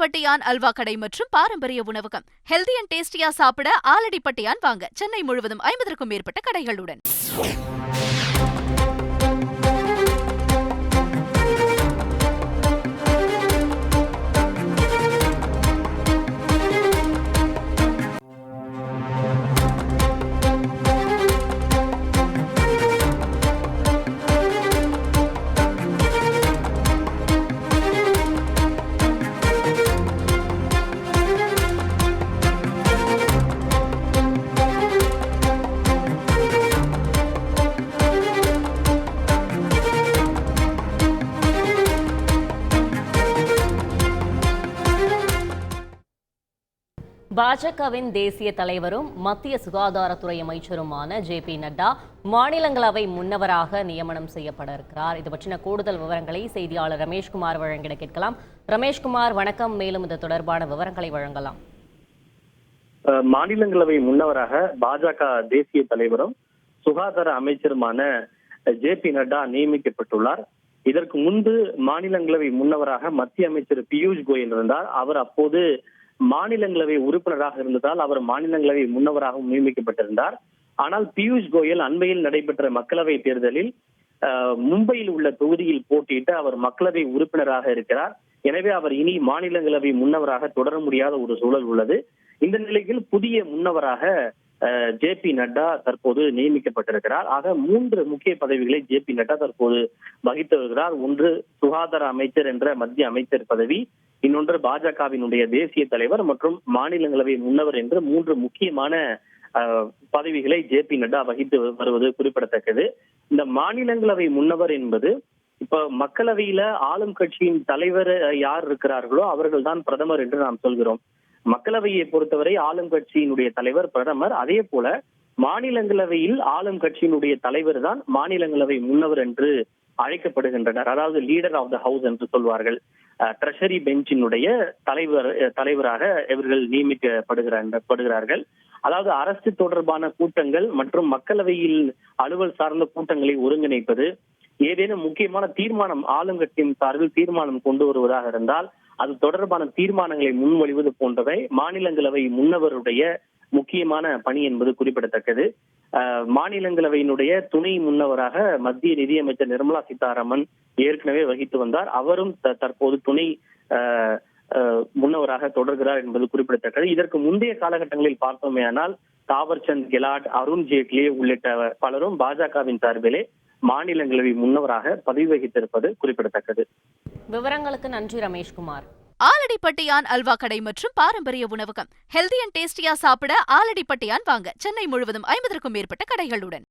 ஆலடிப்பட்டியான் அல்வா கடை மற்றும் பாரம்பரிய உணவகம். ஹெல்தி அண்ட் டேஸ்டியா சாப்பிட ஆலடிப்பட்டியான் வாங்க. சென்னை முழுவதும் ஐம்பதற்கும் மேற்பட்ட கடைகளுடன். பாஜகவின் தேசிய தலைவரும் மத்திய சுகாதாரத்துறை அமைச்சருமான ஜே பி நட்டா மாநிலங்களவை முன்னவராக நியமனம் செய்யப்பட இருக்கிறார். இது பற்றின கூடுதல் விவரங்களை செய்தியாளர் ரமேஷ்குமார் வழங்கிட கேட்கலாம். ரமேஷ்குமார் வணக்கம். மேலும் இது தொடர்பான விவரங்களை வழங்கலாம். அஹ் மாநிலங்களவை முன்னவராக பாஜக தேசிய தலைவரும் சுகாதார அமைச்சருமான ஜே பி நட்டா நியமிக்கப்பட்டுள்ளார். இதற்கு முன்பு மாநிலங்களவை முன்னவராக மத்திய அமைச்சர் பியூஷ் கோயல் இருந்தார். அவர் அப்போது மாநிலங்களவை உறுப்பினராக இருந்ததால் அவர் மாநிலங்களவை முன்னவராகவும் நியமிக்கப்பட்டிருந்தார். ஆனால் பியூஷ் கோயல் அண்மையில் நடைபெற்ற மக்களவை தேர்தலில் அஹ், மும்பையில் உள்ள தொகுதியில் போட்டியிட்டு அவர் மக்களவை உறுப்பினராக இருக்கிறார். எனவே அவர் இனி மாநிலங்களவை முன்னவராக தொடர முடியாத ஒரு சூழல் உள்ளது. இந்த நிலையில் புதிய முன்னவராக ஜே பி நட்டா தற்போது நியமிக்கப்பட்டிருக்கிறார். ஆக மூன்று முக்கிய பதவிகளை ஜே பி நட்டா தற்போது வகித்து வருகிறார். ஒன்று சுகாதார அமைச்சர் என்ற மத்திய அமைச்சர் பதவி இன்னொன்று பாஜகவினுடைய தேசிய தலைவர் மற்றும் மாநிலங்களவை முன்னவர் என்று மூன்று முக்கியமான பதவிகளை ஜே பி நட்டா வகித்து வருவது குறிப்பிடத்தக்கது. இந்த மாநிலங்களவை முன்னவர் என்பது இப்ப மக்களவையில ஆளும் கட்சியின் தலைவர் யார் இருக்கிறார்களோ அவர்கள்தான் பிரதமர் என்று நாம் சொல்கிறோம். மக்களவையை பொறுத்தவரை ஆளும் கட்சியினுடைய தலைவர் பிரதமர். அதே போல மாநிலங்களவையில் ஆளும் கட்சியினுடைய தலைவர் தான் மாநிலங்களவை முன்னவர் என்று அழைக்கப்படுகின்றனர். அதாவது லீடர் ஆஃப் த ஹவுஸ் என்று சொல்வார்கள். ட்ரெஷரி பெஞ்சினுடைய தலைவர் தலைவராக இவர்கள் நியமிக்கப்படுகிறார்கள். படுகிறார்கள் அதாவது அரசு தொடர்பான கூட்டங்கள் மற்றும் மக்களவையில் அலுவல் சார்ந்த கூட்டங்களை ஒருங்கிணைப்பது ஏதேனும் முக்கியமான தீர்மானம் ஆளுங்கட்சியின் சார்பில் தீர்மானம் கொண்டு வருவதாக இருந்தால் அது தொடர்பான தீர்மானங்களை முன்மொழிவது போன்றவை மாநிலங்களவை முன்னவருடைய முக்கியமான பணி என்பது குறிப்பிடத்தக்கது. மாநிலங்களவையினுடைய துணை முன்னவராக மத்திய நிதியமைச்சர் நிர்மலா சீதாராமன் ஏற்கனவே வகித்து வந்தார். அவரும் த- தற்போது துணை முன்னவராக தொடர்கிறார் என்பது குறிப்பிடத்தக்கது. இதற்கு முந்தைய காலகட்டங்களில் பார்த்தோமேயானால் தாவர்சந்த் கெலாட் அருண் ஜேட்லி உள்ளிட்ட பலரும் பாஜகவின் சார்பிலே மாநிலங்களவை முன்னவராக பதவி வகித்திருப்பது குறிப்பிடத்தக்கது. விவரங்களுக்கு நன்றி ரமேஷ்குமார். ஆலடிப்பட்டியான் அல்வா கடை மற்றும் பாரம்பரிய உணவகம். ஹெல்தி அண்ட் டேஸ்டியா சாப்பிட ஆலடிப்பட்டியான் வாங்க. சென்னை முழுவதும் ஐம்பதற்கும் மேற்பட்ட கடைகளுடன்.